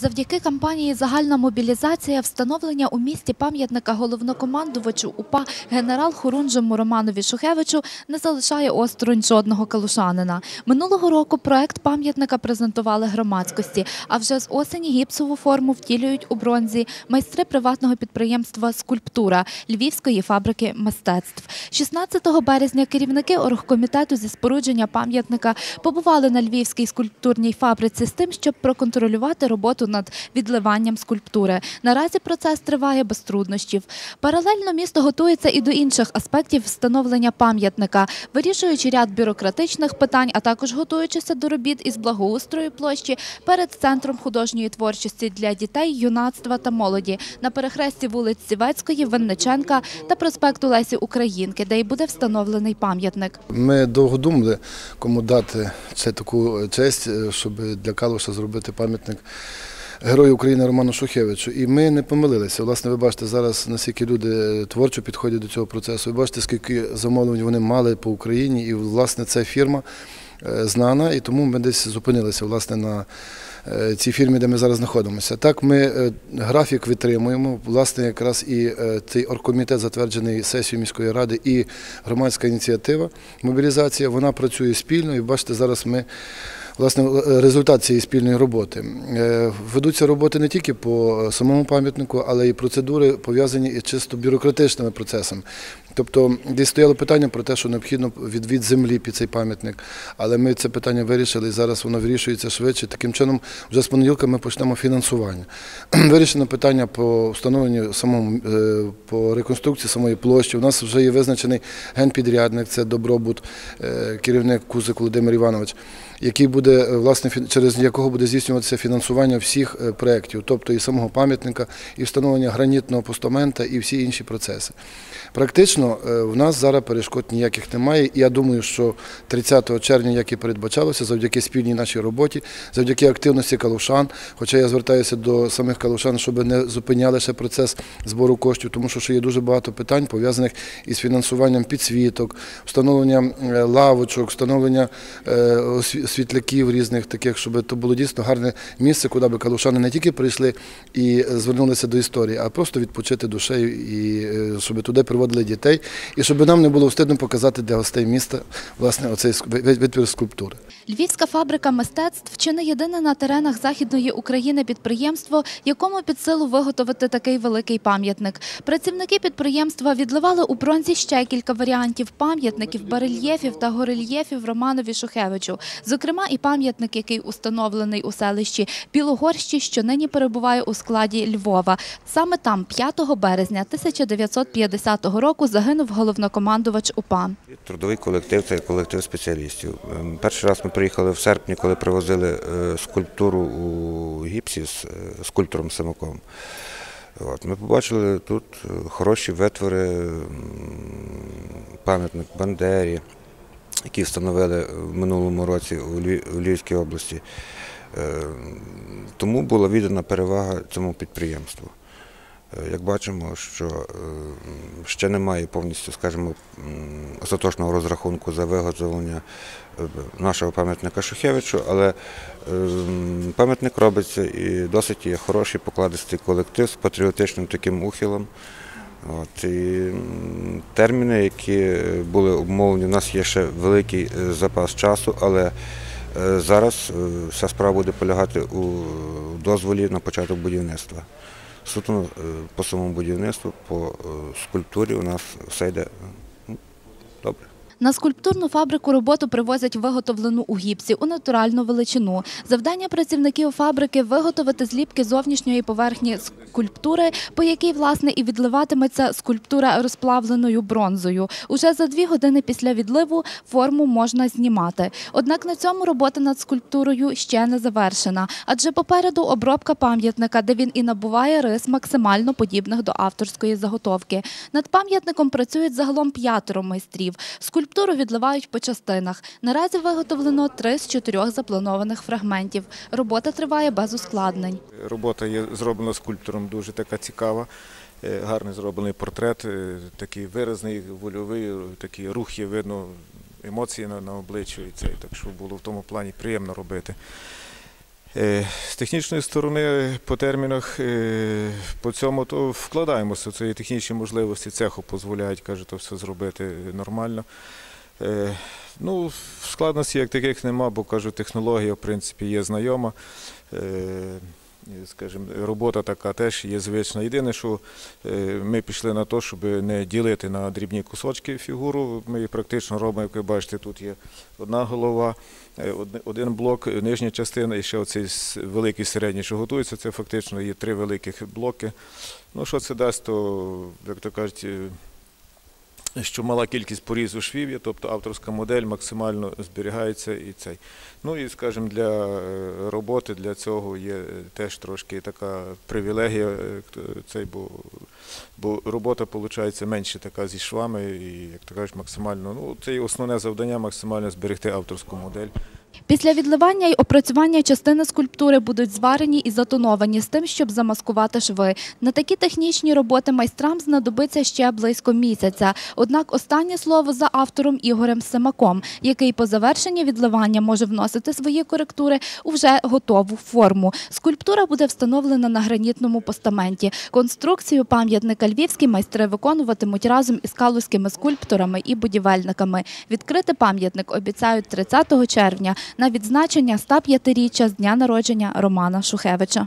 Завдяки кампанії Загальна мобілізація встановлення у місті пам'ятника головнокомандувачу УПА генерал-хорунжому Романові Шухевичу не залишає осторонь жодного калушанина. Минулого року проект пам'ятника презентували громадськості, а вже з осені гіпсову форму втілюють у бронзі майстри приватного підприємства Скульптура Львівської фабрики мистецтв. 16 березня керівники оргкомітету зі спорудження пам'ятника побували на львівській скульптурній фабриці з тим, щоб проконтролювати роботу над відливанням скульптури. Наразі процес триває без труднощів. Паралельно місто готується і до інших аспектів встановлення пам'ятника, вирішуючи ряд бюрократичних питань, а також готуючися до робіт із благоустрою площі перед центром художньої творчості для дітей, юнацтва та молоді на перехресті вулиць Сівецької, Винниченка та проспекту Лесі Українки, де й буде встановлений пам'ятник. Ми довго думали, кому дати це таку честь, е, щоб для Калуша зробити пам'ятник Герою України Роману Шухевичу. І ми не помилилися. Власне, ви бачите зараз, наскільки люди творчо підходять до цього процесу. Ви бачите, скільки замовлень вони мали по Україні, і власне ця фірма е, знана, і тому ми десь зупинилися власне на е, цій фірмі, де ми зараз знаходимося. Так, ми е, графік витримуємо. Власне, якраз і цей оргкомітет затверджений сесією міської ради, і громадська ініціатива мобілізація, вона працює спільно. І бачите, зараз ми. Власне, результат цієї спільної роботи. Е, Ведуться роботи не тільки по самому пам'ятнику, але й процедури пов'язані із чисто бюрократичними процесами. Тобто, десь стояло питання про те, що необхідно відвід землі під цей пам'ятник, але ми це питання вирішили, і зараз воно вирішується швидше. Таким чином, вже з понеділка ми почнемо фінансування. Вирішено питання по встановленню самому е, по реконструкції самої площі. У нас вже є визначений генпідрядник, це добробут, е, керівник Кузик Володимир Іванович який буде е, власне через якого буде здійснюватися фінансування всіх проєктів, тобто і самого пам'ятника, і встановлення гранітного постамента, і всі інші процеси. Практично е, в нас зараз перешкод ніяких немає. І я думаю, що 30 червня, як і передбачалося, завдяки спільній нашій роботі, завдяки активності калушан. Хоча я звертаюся до самих калушан, щоб не зупиняли ще процес збору коштів, тому що ще є дуже багато питань пов'язаних із фінансуванням підсвіток, встановленням е, лавочок, встановлення е, світляків різних таких, щоб це було дійсно гарне місце, куди би калушани не тільки прийшли і звернулися до історії, а просто відпочити душею і щоб туди приводили дітей, і щоб нам не було встидно показати для гостей міста власне оцей витвір скульптури. Львівська фабрика мистецтв чи не єдине на теренах Західної України підприємство, якому під силу виготовити такий великий пам'ятник. Працівники підприємства відливали у бронзі ще кілька варіантів пам'ятників, барельєфів та горельєфів Романові Шухевичу. Зокрема, і пам'ятник, який установлений у селищі Білогорщі, що нині перебуває у складі Львова. Саме там, 5 березня 1950 року, загинув головнокомандувач УПА. Трудовий колектив це колектив спеціалістів. Ем, Перший раз ми приїхали в серпні, коли привозили е, скульптуру у гіпсі з е, скульптором Самоком. От, ми побачили тут е, хороші витвори, пам'ятник Бандері, який встановили в минулому році у Львівській області. Тому була віддана перевага цьому підприємству. Е, Як бачимо, що е, ще немає повністю, скажімо, остаточного розрахунку за виготовлення е, нашого пам'ятника Шухевичу, але пам'ятник робиться і досить є хороший покладистий колектив з патріотичним таким ухилом. От, і терміни, які були обмовлені, у нас є ще великий запас часу, але зараз вся справа буде полягати у дозволі на початок будівництва. Суто е, по самому будівництву, по е, скульптурі у нас все йде ну, добре. На скульптурну фабрику роботу привозять виготовлену у гіпсі у натуральну величину. Завдання працівників фабрики виготовити зліпки зовнішньої поверхні скульптури, по якій власне і відливатиметься скульптура розплавленою бронзою. Уже за дві години після відливу форму можна знімати. Однак на цьому робота над скульптурою ще не завершена, адже попереду обробка пам'ятника, де він і набуває рис максимально подібних до авторської заготовки. Над пам'ятником працюють загалом п'ятеро майстрів. Скульптуру відливають по частинах. Наразі виготовлено три з чотирьох запланованих фрагментів. Робота триває без ускладнень. Робота є зроблена скульптором дуже така цікава. Е, Гарний зроблений портрет, е, такий виразний, вольовий, такий рух є видно, емоції на обличчі. І це, так що було в тому плані приємно робити. Е, З технічної сторони по термінах е, по цьому то вкладаємося. Це і технічні можливості цеху дозволяють, каже, то все зробити нормально. Е, Ну, Складності як таких нема, бо кажу, технологія в принципі є знайома. Скажімо, робота така теж є звична. Єдине, що е, ми пішли на те, щоб не ділити на дрібні кусочки фігуру. Ми її практично робимо, як ви бачите, тут є одна голова, е, один блок, нижня частина і ще оцей великий середній, що готується. Це фактично є три великих блоки. Ну, що це дасть, то, як то кажуть, е, що мала кількість порізу швів'я, тобто авторська модель максимально зберігається і цей. Ну і, скажімо, для е, роботи для цього є е, теж трошки така привілегія, е, цей, бо, бо робота виходить менше така зі швами, і, як то кажуть, максимально, ну, це і основне завдання максимально зберегти авторську модель. Після відливання й опрацювання частини скульптури будуть зварені і затоновані з тим, щоб замаскувати шви. На такі технічні роботи майстрам знадобиться ще близько місяця. Однак останнє слово за автором Ігорем Семаком, який по завершенні відливання може вносити свої коректури у вже готову форму. Скульптура буде встановлена на гранітному постаменті. Конструкцію пам'ятника львівські майстри виконуватимуть разом із калузькими скульпторами і будівельниками. Відкрити пам'ятник обіцяють 30 червня на відзначення 105-річчя з дня народження Романа Шухевича.